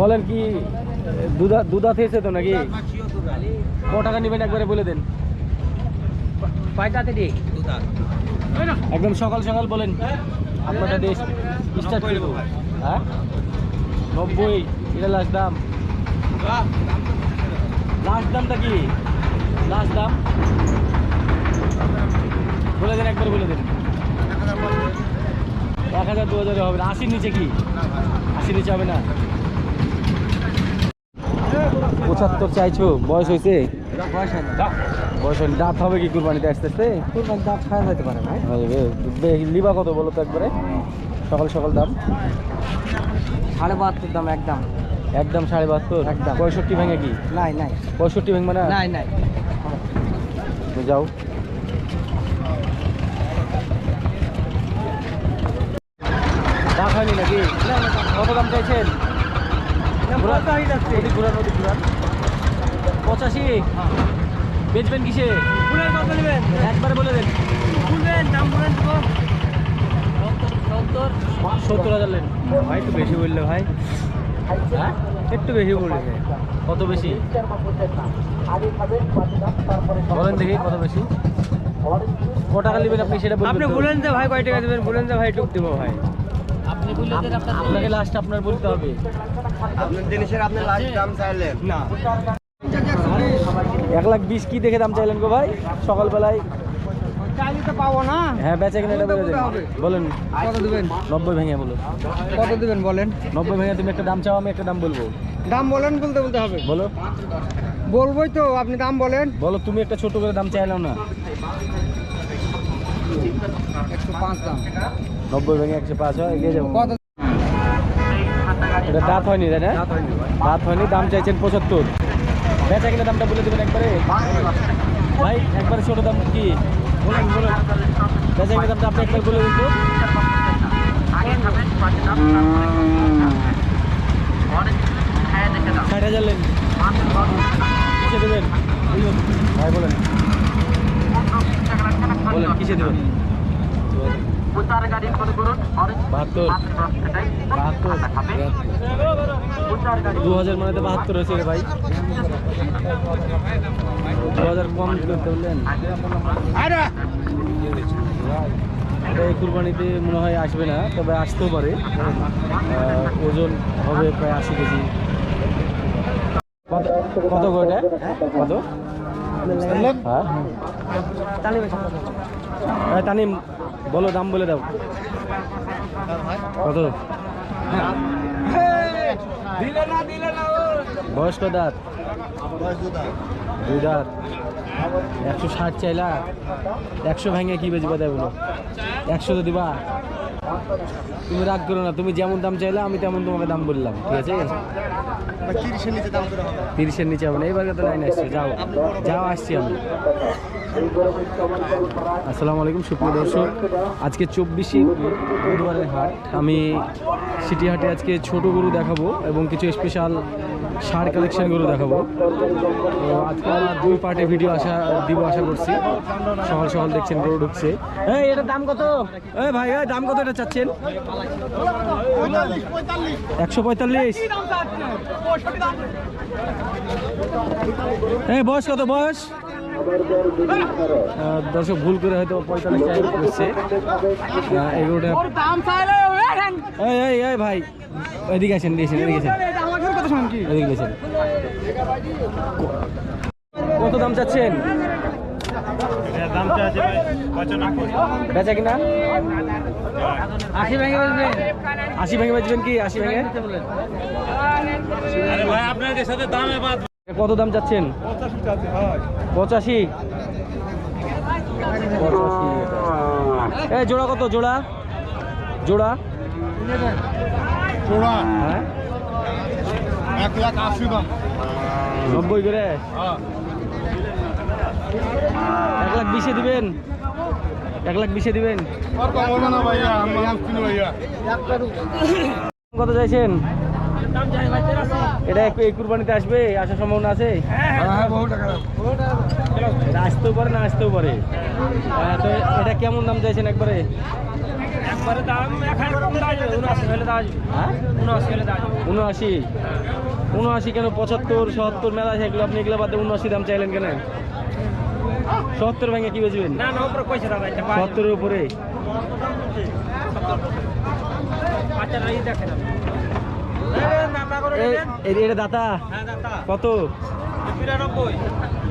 বলেন কি দুধা দুধা থেয়েছে তো নাকি? ক টাকা নেবেন একবারে বলে দেন। কয়টাতে দিই। একদম সকাল সকাল বলেন। আপনাদের দেশ স্টার্ট করব। হ্যাঁ? নব্বই এটা লাস্ট দাম। লাস্ট দামটা কি? লাস্ট দাম? বলে দেন একবার বলে দেন। এক হাজার দু হাজারে হবে না। আশির নিচে কি? আশির নিচে হবে না। পঁচাত্তর চাইছো বয়স হয়েছে বয়স হয় হয়নি দাঁত হবে কি কুরবানিতে আস্তে আস্তে? কুরবান দাম খাওয়া যেতে পারে ভাই। লিবা কত বলো তো একবারে? সকাল সকাল দাম? সাড়ে বাহাত্তর দাম একদম। একদম সাড়ে বাহাত্তর? একদম। পঁয়ষট্টি ভেঙে কি? নাই নাই। পঁয়ষট্টি ভেঙবে না? নাই নাই। যাও। দাম হয়নি নাকি? কত দাম চাইছেন? ঘোরান নদী পঁচাশি। বেচবেন কিসে? ফুলের কত নেবেন। একবারে বলে দেন। ফুলের দাম বলেন তো। সত্তর হাজার লেন। ভাই একটু বেশি বললে ভাই। হ্যাঁ? একটু বেশি বলেছে কত বেশি? বলেন দেখি কত বেশি। ক টাকা নেবেন আপনি সেটা আপনি তো? বলেন যে ভাই কয় টাকা দেবেন বলেন যে ভাই টুক দেবো ভাই। আপনাকে লাস্ট আপনার বলতে হবে। আপনার জিনিসের আপনি লাস্ট দাম চাইলেন। না। এক লাখ বিশ কি দেখে দাম চাইলেন গো ভাই? সকালবেলায়। তো পাবো না। হ্যাঁ বেচা কিনা। এটা বলে বলেন। কত দেবেন? নব্বই ভেঙে বলো কত দেবেন বলেন? নব্বই ভেঙে তুমি একটা দাম চাও আমি একটা দাম বলব। দাম বলেন বলতে বলতে হবে। বলো। বলবোই তো আপনি দাম বলেন। বলো তুমি একটা ছোট করে দাম চাইলাম না। একশো পাঁচ দাম। নব্বই ভেঙে একশো পাঁচ হয় এগিয়ে যাব। কত? এটা দাঁত হয়নি তাই না? দাঁত হয়নি দাম চাইছেন পঁচাত্তর। বেচা কিনা দামটা বলে দেবেন একবারে। ভাই একবারে ছোট দাম কি? বলেন বলেন। বেচা কিনা দামটা আপনি একবার বলে দিন তো। ষাট হাজার লেন। কিসে দেবেন? ভাই বলেন। বলেন কিসে দেবেন? বাহাত্তর। বাহাত্তর দু হাজার মানে তো বাহাত্তর হয়েছে রে ভাই। দু হাজার কম করতে বললেন এই কুরবানিতে মনে হয় আসবে না তবে আসতেও পারে। ওজন হবে প্রায় আশি কেজি। কত কত কত? হ্যাঁ তানিম বলো দাম বলে দাও। কত? বয়স কত দাঁত? দুই দাঁত। একশো ষাট চাইলা? একশো ভেঙে কি বেচবা দেয় বলো? একশো তো দিবা। তুমি রাগ করো না তুমি যেমন দাম চাইলে আমি তেমন তোমাকে দাম বললাম ঠিক আছে? তিরিশের নিচে হবে। না এবার লাইন আসছে যাও। যাও আসছি আমি। আসসালামু আলাইকুম, সুপ্রিয় দর্শক। আজকে চব্বিশে বুধবারের হাট। আমি সিটি হাটে আজকে ছোট গরু দেখাবো এবং কিছু স্পেশাল সার কালেকশন গরু দেখাবো। তো আজকে আমরা দুই পার্টে ভিডিও আসা দিব আশা করছি। সকাল সকাল দেখছেন গরু ঢুকছে। হ্যাঁ এটার দাম কত? এই ভাই, এই, দাম কত এটা চাচ্ছেন? একশো পঁয়তাল্লিশ। হ্যাঁ বয়স কত, বয়স? দর্শক ভুল করে হয়তো পঁয়তাল্লিশ টাকা করছে। এগুলোটা এই এই এই ভাই এদিকে আসেন এদিকে এদিকে আসেন। এদিকে আসেন। কত দাম চাচ্ছেন? বেচা কিনা? আশি ভেঙে বলবেন আশি ভেঙে বেচবেন কি? আশি ভেঙে? কত দাম চাচ্ছেন? পঁচাশি। এই জোড়া কত? জোড়া? জোড়া? চোড়া হ্যাঁ। এক লাখ আশি দাম। নব্বই করে? এক লাখ বিশে দিবেন? এক লাখ বিশে দিবেন? কত চাইছেন? এটা কুরবানিতে আসবে আসার সম্ভাবনা আছে? আসতেও পারে না আসতেও পারে? তো এটা কেমন দাম চাইছেন একবারে? উনআশি হ্যাঁ? উনআশি উনআশি? কেন? পঁচাত্তর সত্তর মেলা আছে এগুলো আপনি এগুলো বাদে উনআশি দাম চাইলেন কেন? সত্তর ভেঙে কি বেচবেন? সত্তরের উপরে বাচ্চারা এই দেখেন এই এই- এটা দাতা? হ্যাঁ দাদা কত?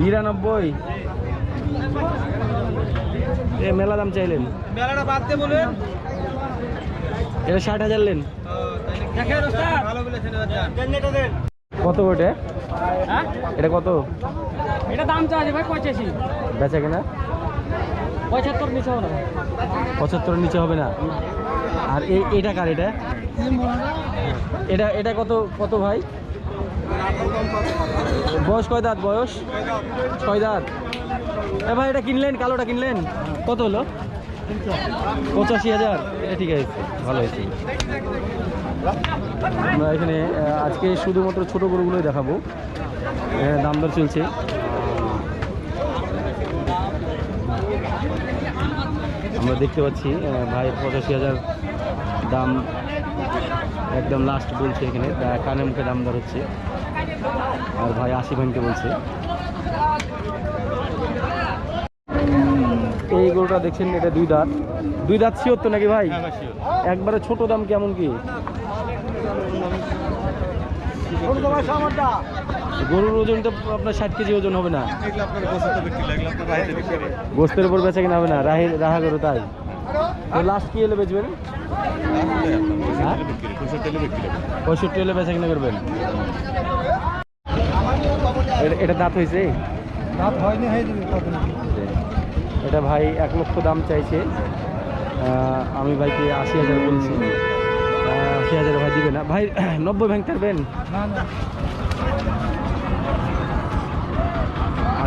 বিরানব্বই। এ মেলা দাম চাইলেন। মেলাটা এটা ষাট হাজার লেন। দেখেন ওস্তাদ। ভালো বলেছেন এটা দেন। কত ওটা হ্যাঁ? এটা কত? এটা দাম চাওয়া ভাই পঁচাশি। বেচা কিনা? পঁচাত্তর নিচে হবে না। পঁচাত্তরের নিচে হবে না। আর এই এটা কার এটা? এটা এটা কত কত ভাই? বয়স কয় দাঁত বয়স? ছয় দাঁত? এ ভাই, এটা কিনলেন? কালোটা কিনলেন? কত হলো? পঁচাশি হাজার। এটা ঠিক আছে, ভালো হয়েছে। আমরা এখানে আজকে শুধুমাত্র ছোটো গরুগুলোই দেখাবো। দাম দর চলছে। আমরা দেখতে পাচ্ছি ভাই, পঁচাশি হাজার দাম একদম লাস্ট বলছে এখানে। কানে মুখে দাম দর হচ্ছে। আর ভাই আশি ভাঙতে বলছে। এই গরুটা দেখছেন এটা দুই দাঁত। দুই দাঁত শিওর তো নাকি ভাই? একবারে ছোট দাম কেমন কি? গরুর ওজন তো আপনার ষাট কেজি ওজন হবে না। গোস্তের উপর বেচা কিনা হবে না। রাহি রাহা গরু তাই। লাস্ট কি এলে বেচবেন? হ্যাঁ? পঁয়ষট্টি হলে বেচা কিনা করবেন? এটা- দাঁত হয়েছে? দাঁত হয়নি হয়ে এটা ভাই এক লক্ষ দাম চাইছে। আমি ভাইকে আশি হাজার বলছি। আশি হাজার ভাই দিবে না। ভাই নব্বই ভাঙতে পারবেন? না না।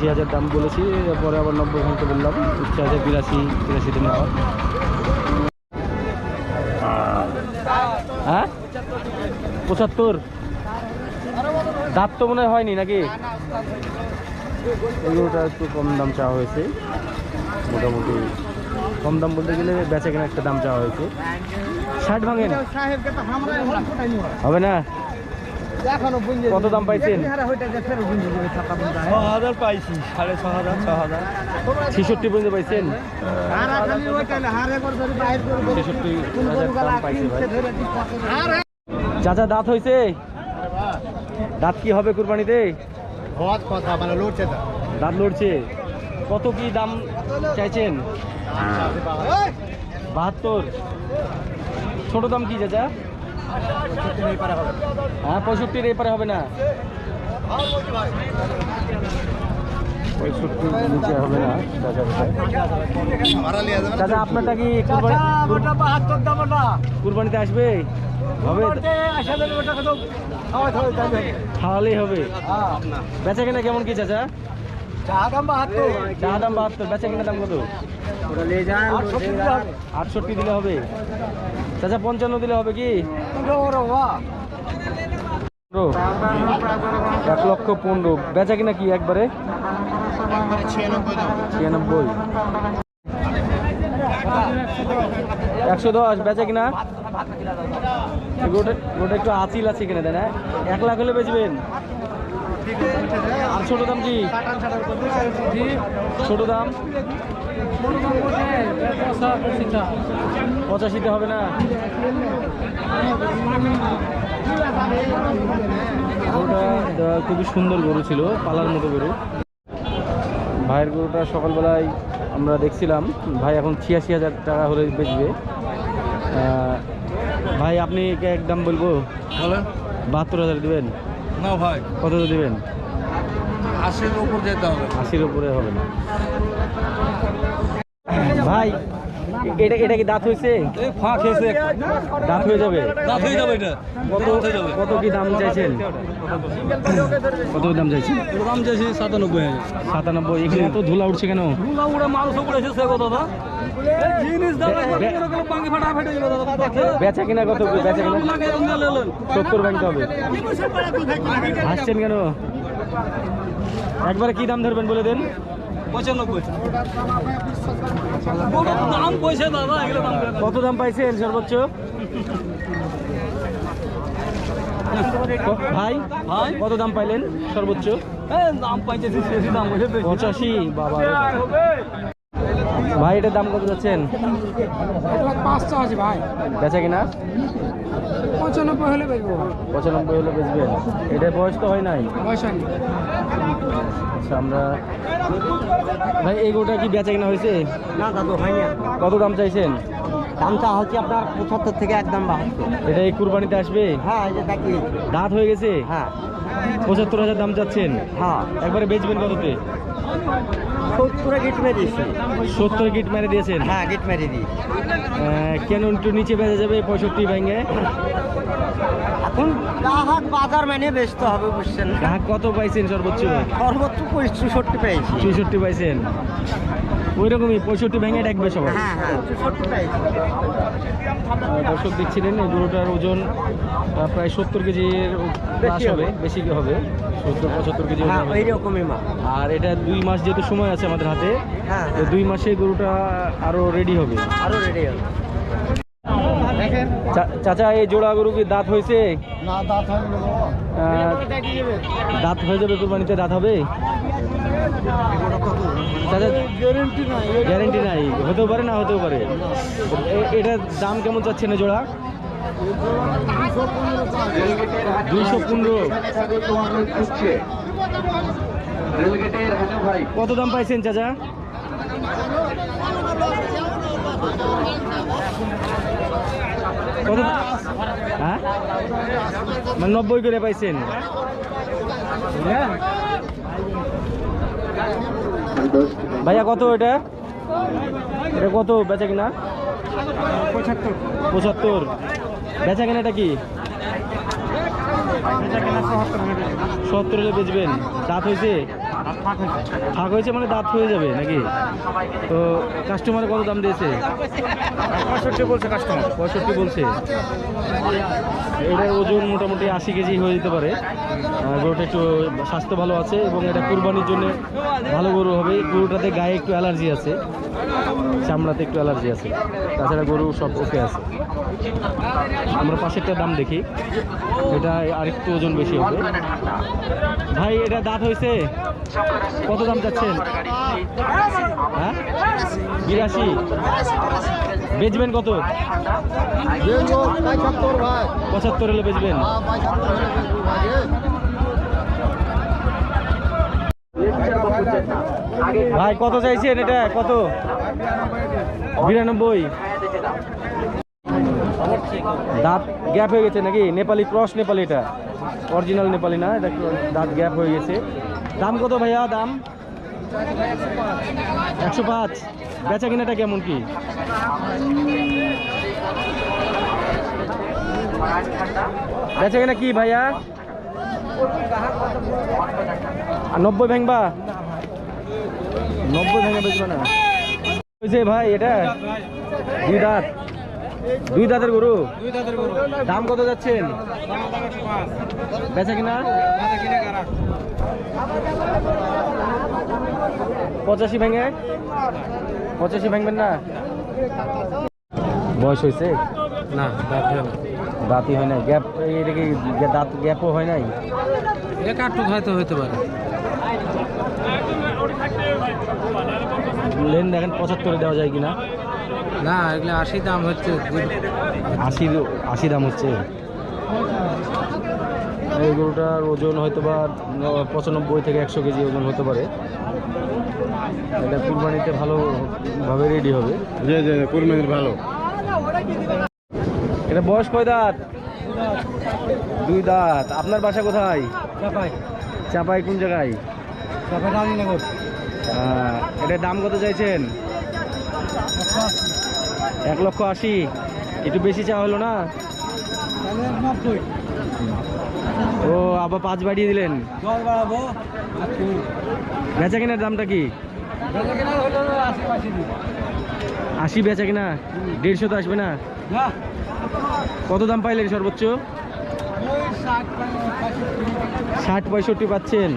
আশি হাজার দাম বলেছি পরে আবার নব্বই ভাঙতে বললাম। ইচ্ছা আছে বিরাশি তিরাশি দিন নেওয়ার। হ্যাঁ? পঁচাত্তর। দাঁত তো মনে হয় হয়নি নাকি? এগুলোটা একটু কম দাম চাওয়া হয়েছে। মোটামুটি কম দাম বলতে গেলে বেচা কেনা একটা দাম চাওয়া হয়েছে। ষাট ভাঙেন। হবে না? কত দাম পাইছেন? হইটা যে ফেরত বুঝে যাবে ছাতা বুঝা হাজার পাইছি সাড়ে ছ হাজার ছ হাজার ছেষট্টি পর্যন্ত পাইছেন? ছেষট্টি হাজার দাম পাইছে ভাই। চাচা দাঁত হয়েছে দাঁত কি হবে কুরবানিতে? হওয়ার কথা মানে লড়ছে দাঁত লড়ছে। কত কি দাম চাইছেন? বাহাত্তর। ছোট দাম কি চাচা? হ্যাঁ পঁয়ষট্টির এপারে হবে না। পঁয়ষট্টির নিচে হবে চাচা। আপনারটা কি কুরবানিতে আসবে? হবে? যাবে খাওয়ালেই হবে। বেচা কেনা কেমন কি চাচা? চা দাম বাহাত্তর। চা দাম বাহাত্তর বেচা কেনা দাম কত? আটষট্টি দিলে হবে। চাচা পঞ্চান্ন দিলে হবে কি? পনেরো। এক লক্ষ পনেরো। বেচা কিনা কি একবারে? ছিয়ানব্বই ছিয়ানব্বই। একশো দশ বেচা কিনা? গোটা গোটা একটু আচিল আছে কিনা তাই না? এক লাখ হলে বেচবেন। আর ছোট দাম কি? ছোট দাম? পঁচাশিতে হবে না? গরুটা খুবই সুন্দর গরু ছিল পালার মতো গরু। ভাইয়ের গরুটা সকালবেলায় আমরা দেখছিলাম। ভাই এখন ছিয়াশি হাজার টাকা হলে বেচবে। ভাই আপনি একদম বলব? বাহাত্তর হাজার দেবেন? না ভাই। কত দেবেন? আশির উপর যেতে হবে। আশির উপরে হবে না। ভাই এটা এটা কি দাঁত হয়েছে? ফাঁক খেয়েছে দাঁত হয়ে যাবে? দাঁত হয়ে যাবে এটা। কত কত কি দাম চাইছেন? কত দাম চাইছেন? দাম চাইছি সাতানব্বই সাতানব্বই। এখানে এত ধুলা উঠছে কেন? পুরা উড়ে মানুষ উড়েছে সে কথা দাদা। বেচা কিনা কত বেচা কিনা সত্তর হবে। হাসছেন কেন? একবারে কি দাম ধরবেন বলে দেন? পঁচানব্বই। কত দাম পাইছেন সর্বোচ্চ? ভাই ভাই? কত দাম পাইলেন সর্বোচ্চ? দাম পঁচাশি বাবা ভাই এটার দাম কত যাচ্ছেন? পাঁচশো আছে ভাই। বেচা কিনা? পঁচানব্বই হলে বেচবো। পঁচানব্বই হলে বেচবেন? এটার বয়স তো হয় নাই। আচ্ছা আমরা ভাই এই গোটা কি বেচা কিনা হয়েছে? না দাদু হয়নি কত দাম চাইছেন? দামটা হচ্ছে আপনার পঁচাত্তর থেকে একদম বাহাত্তর। এটা এই কুরবানিতে আসবে? হ্যাঁ এই দেখি। দাঁত হয়ে গেছে? হ্যাঁ। পঁচাত্তর হাজার দাম চাচ্ছেন? হ্যাঁ। একবারে বেচবেন কততে? সত্তরে গিট মেরে দিয়েছি। সত্তর গিট মেরে দিয়েছেন? হ্যাঁ গিট মেরে দিই কেন একটু নিচে বেঁধে যাবে পঁয়ষট্টি ভেঙে? এখন গ্রাহক বাজার মানে বেচতে হবে বুঝছেন গ্রাহক কত পাইছেন সর্বোচ্চ? সর্বোচ্চ চৌষট্টি পাইছি চৌষট্টি পাইছেন? ওই রকমই পঁয়ষট্টি ভেঙে ডাকবে সবাই হ্যাঁ হ্যাঁ। দর্শক দেখছিলেন এই গরুটার ওজন প্রায় সত্তর কেজির প্লাস হবে বেশি হবে? সত্তর পঁচাত্তর কেজি হ্যাঁ আর এটা দুই মাস যেহেতু সময় আছে আমাদের হাতে হ্যাঁ তো দুই মাসে গরুটা আরও রেডি হবে। আরও রেডি হবে। চাচা এই জোড়া গরু কি দাঁত হয়েছে? দাঁত হয় হয়ে যাবে কুরবানিতে দাঁত হবে? গ্যারেন্টি নাই। গ্যারেন্টি নাই। হতেও পারে না হতেও পারে। এটার দাম কেমন চাচ্ছেন জোড়া? দুইশো পনেরো। কত দাম পাইছেন চাচা? কত হ্যাঁ? মানে নব্বই করে পাইছেন। ভাইয়া কত এটা? এটা কত? বেচা কিনা? পঁচাত্তর। পঁচাত্তর। বেচা এটা কি? সত্তর বেচবেন। দাঁত হয়েছে? ফাঁক হয়েছে মানে দাঁত হয়ে যাবে নাকি? তো কাস্টমার কত দাম দিয়েছে? পঁয়ষট্টি বলছে কাস্টমার পঁয়ষট্টি বলছে। এটার ওজন মোটামুটি আশি কেজি হয়ে যেতে পারে। গরুটা একটু স্বাস্থ্য ভালো আছে এবং এটা কুরবানির জন্য ভালো গরু হবে। গরুটাতে গায়ে একটু অ্যালার্জি আছে। চামড়াতে একটু অ্যালার্জি আছে। তাছাড়া গরু সব ওকে আছে। আমরা পাশেরটার দাম দেখি। এটা আরেকটু ওজন বেশি হবে। ভাই, এটা দাঁত হয়েছে? কত দাম চাচ্ছেন? হ্যাঁ? বিরাশি। বেচবেন কত? পঁচাত্তর হলে বেচবেন। ভাই, কত চাইছেন এটা? কত? বিরানব্বই। দাঁত গ্যাপ হয়ে গেছে নাকি? নেপালি ক্রস নেপালি এটা। অরিজিনাল নেপালি না, এটা দাঁত গ্যাপ হয়ে গেছে। দাম কত ভাইয়া? দাম? একশো পাঁচ। বেচা কিনাটা কেমন কি? বেচা কিনা কি ভাইয়া? নব্বই ভেঙবা? নব্বই ভেঙে বেচবে না? হয়েছে ভাই এটা? দুই দাঁত। দুই দাঁতের গরু? দাম কত যাচ্ছেন? বেচা কিনা? পঁচাশি ভেঙে? পঁচাশি ভাঙবেন না? বয়স হয়েছে? না দাঁতই হয় নাই। গ্যাপ এটা কি দাঁত গ্যাপও হয় নাই? হয়তো হতে পারে। লেন দেখেন পঁচাত্তরে দেওয়া যায় কিনা? না এগুলো আশি দাম হচ্ছে। আশি আশি দাম হচ্ছে? এই গরুটার ওজন হয়তো বা পঁচানব্বই থেকে একশো কেজি ওজন হতে পারে। এটা কুরবানিতে ভালোভাবে রেডি হবে। কুরবানির ভালো। এটা বয়স কয় দাঁত? দুই দাঁত। আপনার বাসা কোথায়? চাপাই। চাপাই কোন জায়গায়? চাপাই রামনগর আহ, এটার দাম কত চাইছেন? এক লক্ষ আশি। একটু বেশি চা হলো না? ও, আবার পাঁচ বাড়িয়ে দিলেন। বেচা কেনার দামটা কি? আশি বেচা কিনা? দেড়শো তো আসবে না? কত দাম পাইলেন সর্বোচ্চ? ষাট পঁয়ষট্টি পাচ্ছেন।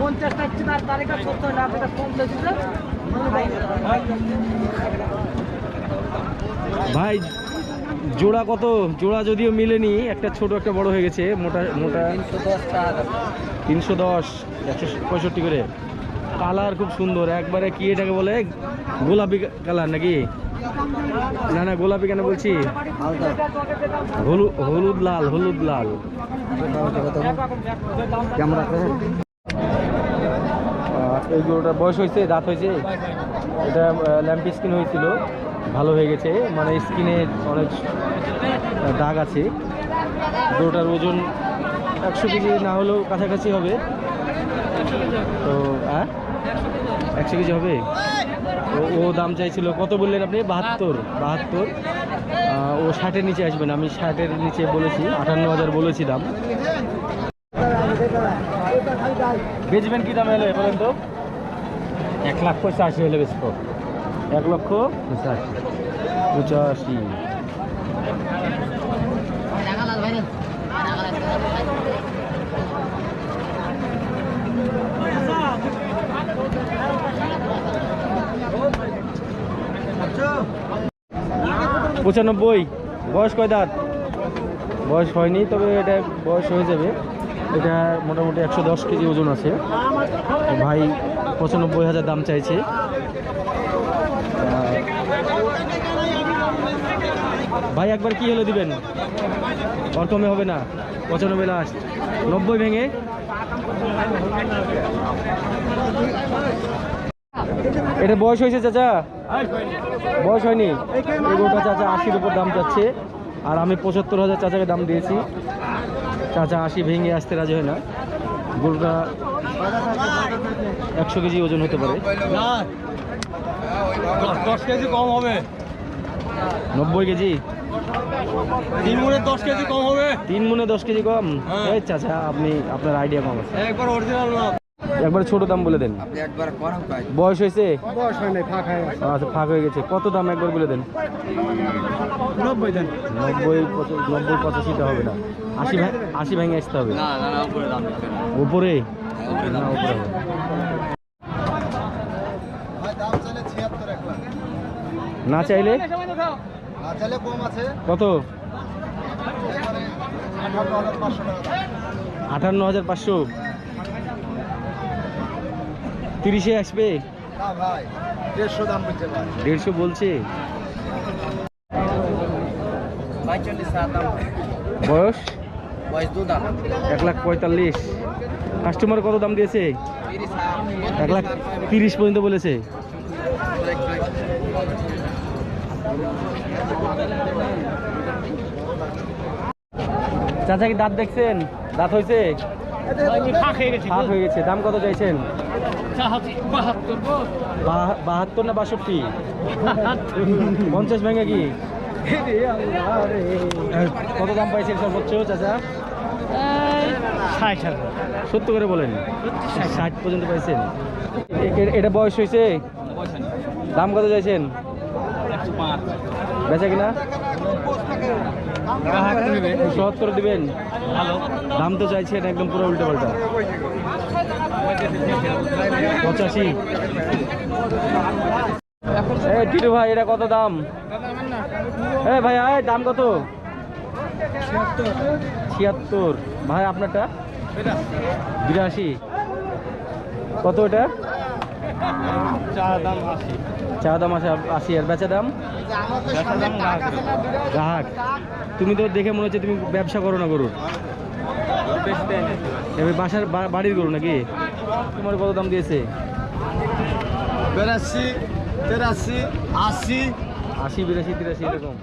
পঞ্চাশটা হচ্ছে তার তারিখটা সত্তর লাখ এটা পঞ্চাশ ভাই জোড়া কত? জোড়া যদিও মিলেনি একটা ছোট একটা বড় হয়ে গেছে মোটা মোটা তিনশো দশ একশো পঁয়ষট্টি করে। কালার খুব সুন্দর একবারে কি এটাকে বলে? গোলাপি কালার নাকি? না না গোলাপি কেন বলছি? হলুদ হলুদ লাল হলুদ লাল। কেমন এই গরুটার বয়স হয়েছে, দাঁত হয়েছে। এটা ল্যাম্প স্কিন হয়েছিল। ভালো হয়ে গেছে। মানে স্কিনে অনেক দাগ আছে। গরুটার ওজন একশো কেজি না হলেও কাছাকাছি হবে। তো হ্যাঁ? একশো কেজি হবে? ও দাম চাইছিল, কত বললেন আপনি? বাহাত্তর বাহাত্তর। ও ষাটের নিচে আসবেন আমি ষাটের নিচে বলেছি, আটান্ন হাজার বলেছি দাম। বেচবেন কি দামে হলে বলেন তো? এক লাখ পঁচাশি হলে বেচবো। এক লক্ষ পঁচাশি। পঁচাশি। পঁচানব্বই। বয়স কয় দাঁত? বয়স হয়নি তবে এটা বয়স হয়ে যাবে। এটা মোটামুটি একশো দশ কেজি ওজন আছে। ভাই পঁচানব্বই হাজার দাম চাইছে। ভাই একবার কি হলে দিবেন? আর কমে হবে না। পঁচানব্বই লাস্ট নব্বই ভেঙে। এটা বয়স হয়েছে চাচা? বয়স হয়নি? এগুলোটা চাচা আশির উপর দাম চাচ্ছে। আর আমি পঁচাত্তর হাজার চাচাকে দাম দিয়েছি। চাচা আশি ভেঙে আসতে রাজি হয় না। গরুটা একশো কেজি ওজন হতে পারে। দশ- কেজি কম হবে। নব্বই কেজি? তিন মনে দশ কেজি কম হবে। তিন মনে দশ কেজি কম? হ্যাঁ। এই চাচা আপনি আপনার আইডিয়া কম আছে। একবার অরিজিনাল না একবার ছোট দাম বলে দেন। বয়স হয়েছে? হয় হয়ে আচ্ছা ফাঁক হয়ে গেছে। কত দাম একবার বলে দেন? নব্বই দেন। নব্বই নব্বই পঁচাশিটা হবে না। আশি আশি ভেঙে আসতে হবে? না না না উপরে দাম না। উপরে? উপরে না উপরে চাইলে না চাইলে? কম আছে। কত? আঠারো হাজার পাঁচশো আটান্ন হাজার পাঁচশো? তিরিশে আসবে? দেড়শো বলছে? বয়স? এক লাখ পঁয়তাল্লিশ। কাস্টমার কত দাম দিয়েছে? এক লাখ তিরিশ পর্যন্ত বলেছে। চাচা কি দাঁত দেখছেন? দাঁত হয়েছে? হয়ে হাফ হয়ে গেছে। দাম কত চাইছেন? বাহাত্তর না বাষট্টি? পঞ্চাশ ভেঙে কি? কত দাম পাইছেন সর্বোচ্চ চাচা? ষাট হাজার। সত্য করে বলেন। ষাট। পর্যন্ত পাইছেন। এটা বয়স হয়েছে? দাম কত চাইছেন? বেচা কিনা? সত্তর দিবেন? দাম তো চাইছেন একদম পুরো উল্টো পাল্টা। পঁচাশি। টিটু ভাই এটা কত দাম? এ ভাই আয় দাম কত? ছিয়াত্তর। ভাই আপনারটা? বিরাশি। কত এটা? চা দাম আশি। চা দাম আছে আশি। আর বেচা দাম? গ্রাহক তুমি তো দেখে মনে হচ্ছে তুমি ব্যবসা করো না গরুর। এবার বাসার বাড়ির গরু নাকি? তোমার কত দাম দিয়েছে? বিরাশি তেরাশি আশি। আশি বিরাশি তিরাশি এরকম।